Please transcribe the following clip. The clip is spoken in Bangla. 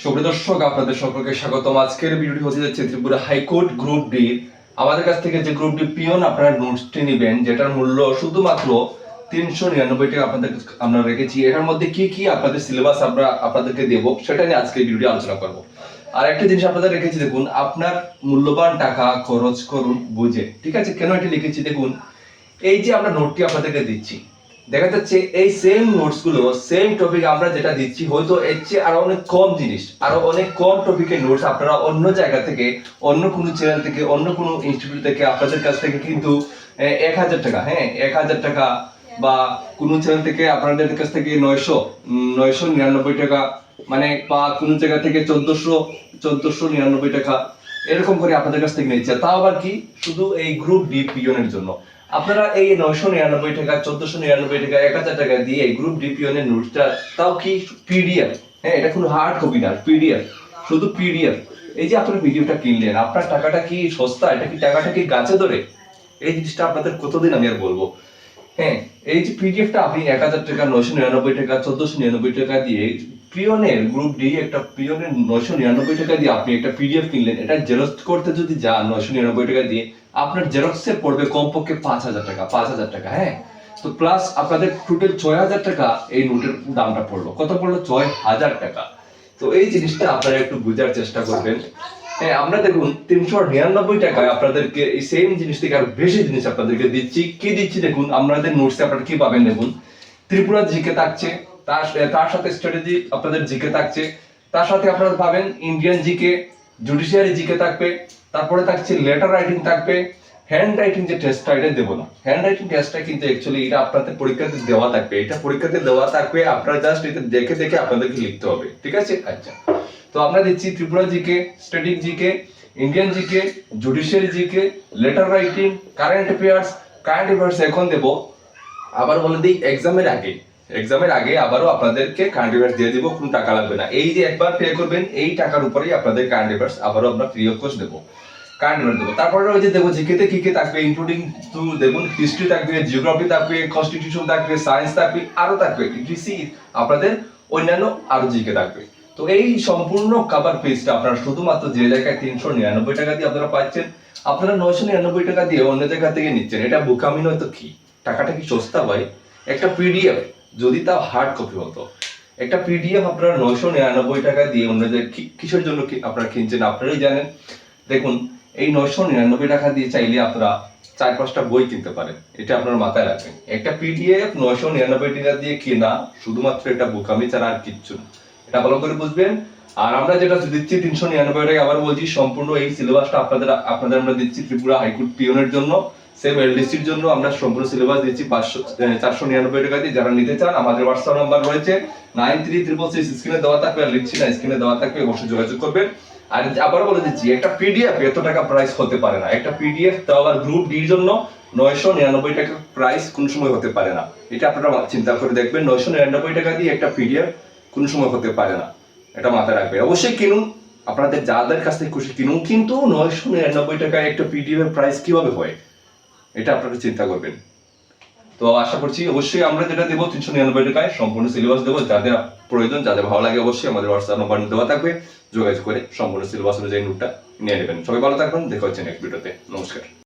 সুপ্রিয় দর্শক, আপনাদের সকলকে স্বাগতম। আজকের ভিডিওটি হতে যাচ্ছে ত্রিপুরা হাইকোর্ট গ্রুপ ডি। আমাদের কাছ থেকে যে গ্রুপ ডি আপনারা নোটসটি নেবেন, যেটার মূল্য শুধুমাত্র তিনশো নিরানব্বই টাকা আপনাদের আমরা রেখেছি। এটার মধ্যে কি কি আপনাদের সিলেবাস আমরা আপনাদেরকে দেবো, সেটা নিয়ে আজকে ভিডিওটি আলোচনা করব। আর একটা জিনিস আপনাদের রেখেছি, দেখুন, আপনার মূল্যবান টাকা খরচ করুন, বুঝে। ঠিক আছে? কেন এটি লিখেছি? দেখুন, এই যে আমরা নোটটি আপনাদেরকে দিচ্ছি দেখা যাচ্ছে এই সেম নোটসগুলো সেম টপিক আমরা যেটা দিচ্ছি, হয়তো এর চেয়ে আরও অনেক কম জিনিস, আরও অনেক কম টপিকের নোটস আপনারা অন্য জায়গা থেকে, অন্য কোনো চ্যানেল থেকে, অন্য কোনো ইনস্টিটিউট থেকে আপনাদের কাছ থেকে কিন্তু এক হাজার টাকা হ্যাঁ এক হাজার টাকা বা কোনো চ্যানেল থেকে আপনাদের কাছ থেকে নয়শো নয়শো নিরানব্বই টাকা মানে বা কোনো জায়গা থেকে চোদ্দশো চোদ্দশো নিরানব্বই টাকা, এরকম করে আপনাদের কাছ থেকে নিচ্ছে। তাও আবার কি? শুধু এই গ্রুপ ডি পিয়নের জন্য। আপনারা এই নয়শো নিরানব্বই টাকা, চোদ্দশো নিরানব্বই টাকা, এক হাজার টাকা দিয়ে গ্রুপ ডি পিয়নের নোটসটা তাও কি পিডিএফ হ্যাঁ এটা কোনো হার্ড কপি না পিডিএফ শুধু পিডিএফ এই যে আপনারা ভিডিওটা কিনলেন, আপনার টাকাটা কি সস্তা? এটা কি টাকাটা কি গাছে ধরে? এই জিনিসটা আপনাদের কতদিন আমি আর বলব? হ্যাঁ এই যে পিডিএফটা আপনি এক হাজার টাকা, নয়শো নিরানব্বই টাকা, চোদ্দশো নিরানব্বই টাকা দিয়ে পিয়নের গ্রুপ ডি একটা পিয়নের নয়শো নিরানব্বই টাকা দিয়ে আপনি একটা পিডিএফ কিনলেন, এটা জেরক্স করতে যদি যান নয়শো নিরানব্বই টাকা দিয়ে, আপনার জেরক্সে পড়বে কমপক্ষে পাঁচ হাজার টাকা, পাঁচ হাজার টাকা হ্যাঁ? তো প্লাস আপনাদের টোটাল ছয় হাজার টাকা এই নোটের দামটা পড়ল। কত পড়ল? ছয় হাজার টাকা। তো এই জিনিসটা আপনারা একটু বোঝার চেষ্টা করবেন। হ্যাঁ আমরা দেখুন, তিনশো নিরানব্বই টাকায় আপনাদেরকে এই সেম জিনিস থেকে আর বেশি জিনিস আপনাদেরকে দিচ্ছি। কি দিচ্ছি দেখুন আপনাদের নোটসে আপনারা কি পাবেন দেখুন? ত্রিপুরা জিকে থাকছে তার তার সাথে স্ট্র্যাটেজি আপনাদের জিকে থাকছে। তার সাথে আপনারা পাবেন ইন্ডিয়ান জিকে জুডিশিয়ারি জিকে থাকবে। তারপরে থাকছে লেটার রাইটিং থাকবে। হ্যান্ড রাইটিং যে টেস্টটা এটা দেবো না। হ্যান্ড রাইটিং টেস্টটা কিন্তু অ্যাকচুয়ালি এটা আপনাদের পরীক্ষাতে দেওয়া থাকবে। এটা পরীক্ষাতে দেওয়া থাকবে, আপনারা জাস্ট এটা দেখে দেখে আপনাদেরকে লিখতে হবে। ঠিক আছে? আচ্ছা। তো আমরা দিচ্ছি Tripura GK static GK Indian GK judiciary GK letter writing current affairs current affairs এখন দেবো। আবার বলে দিই এক্সামের আগে। এক্সামের আগে আবারও আপনাদেরকে কারেন্ট অ্যাফেয়ার্স দিয়ে দিব, কোনো টাকা লাগবে না। এই যে একবার পে করবেন, এই টাকার উপরেই আপনাদের কারেন্ট অ্যাফেয়ার্স আবারও আমরা ফ্রি অফ কস্ট দেবো। কারেন্ট অ্যাফেয়ার্স দেবো। তারপরে ওই যে দেখব জিকেতে কি কি থাকবে ইনক্লুডিং টু দেখুন হিস্ট্রি থাকবে জিওগ্রাফি থাকবে কনস্টিটিউশন থাকবে সায়েন্স থাকবে আরও থাকবে ইটিসি আপনাদের অন্যান্য আরও জিকে থাকবে। তো এই সম্পূর্ণ কাভার পেজটা আপনারা শুধুমাত্র যে জায়গায় তিনশো নিরানব্বই টাকা দিয়ে আপনারা পাচ্ছেন, আপনারা নয়শো নিরানব্বই টাকা দিয়ে অন্য জায়গা থেকে নিচ্ছেন। এটা বোকামি নয় তো কি? টাকাটা কি সস্তা ভাই? একটা পিডিএফ যদি তাও হার্ড কপি হতো। একটা পিডিএফ আপনারা নয়শো নিরানব্বই টাকা দিয়ে অন্য জায়গায় কি- কিসের জন্য আপনারা কিনছেন আপনারাই জানেন। দেখুন, এই নয়শো নিরানব্বই টাকা দিয়ে চাইলে আপনারা চার পাঁচটা বই কিনতে পারেন। এটা আপনার মাথায় রাখবেন। একটা পিডিএফ নয়শো নিরানব্বই টাকা দিয়ে কেনা শুধুমাত্র এটা বোকামি ছাড়া আর কিচ্ছু এটা ভালো করে বুঝবেন। আর আমরা যেটা দিচ্ছি তিনশো নিরানব্বই টাকা, আবার বলছি সম্পূর্ণ এই সিলেবাসটা আপনাদের আপনাদের আমরা দিচ্ছি ত্রিপুরা হাইকোর্ট পিওনের জন্য। সেম এলডিসির জন্য আমরা সম্পূর্ণ সিলেবাস দিচ্ছি পাঁচশো চারশো নিরানব্বই টাকা দিয়ে। যারা নিতে চান, আমাদের হোয়াটসঅ্যাপ নাম্বার রয়েছে নাইন থ্রি সিক্স স্ক্রিনে দেওয়া থাকবে, আর লিখছি না স্ক্রিনে দেওয়া থাকবে, অবশ্যই যোগাযোগ করবেন। আর আবার বলে দিচ্ছি, একটা পিডিএফ এত টাকা প্রাইস হতে পারে না। একটা পিডিএফ তাও আবার গ্রুপ ডির জন্য নয়শো নিরানব্বই টাকা প্রাইস কোন সময় হতে পারে না। এটা আপনারা চিন্তা করে দেখবেন, নয়শো নিরানব্বই টাকা দিয়ে একটা পিডিএফ কোন সময় হতে পারে না। এটা মাথায় রাখবেন। অবশ্যই কিনুন, আপনাদের যাদের কাছ থেকে খুশি কিনুন, কিন্তু নয়শো নিরানব্বই টাকায় একটা পিডিএফ এর প্রাইস কীভাবে হয়? এটা আপনারা চিন্তা করবেন। তো আশা করছি অবশ্যই আমরা যেটা দেবো তিনশো নিরানব্বই টাকায় সম্পূর্ণ সিলেবাস দেবো। যাদের প্রয়োজন, যাদের ভালো লাগে অবশ্যই আমাদের হোয়াটসঅ্যাপ নম্বর দেওয়া থাকবে। যোগাযোগ করে সম্পূর্ণ সিলেবাস অনুযায়ী নোটটা নিয়ে নেবেন। সবাই ভালো থাকবেন। দেখা হচ্ছে নেক্সট ভিডিওতে নমস্কার।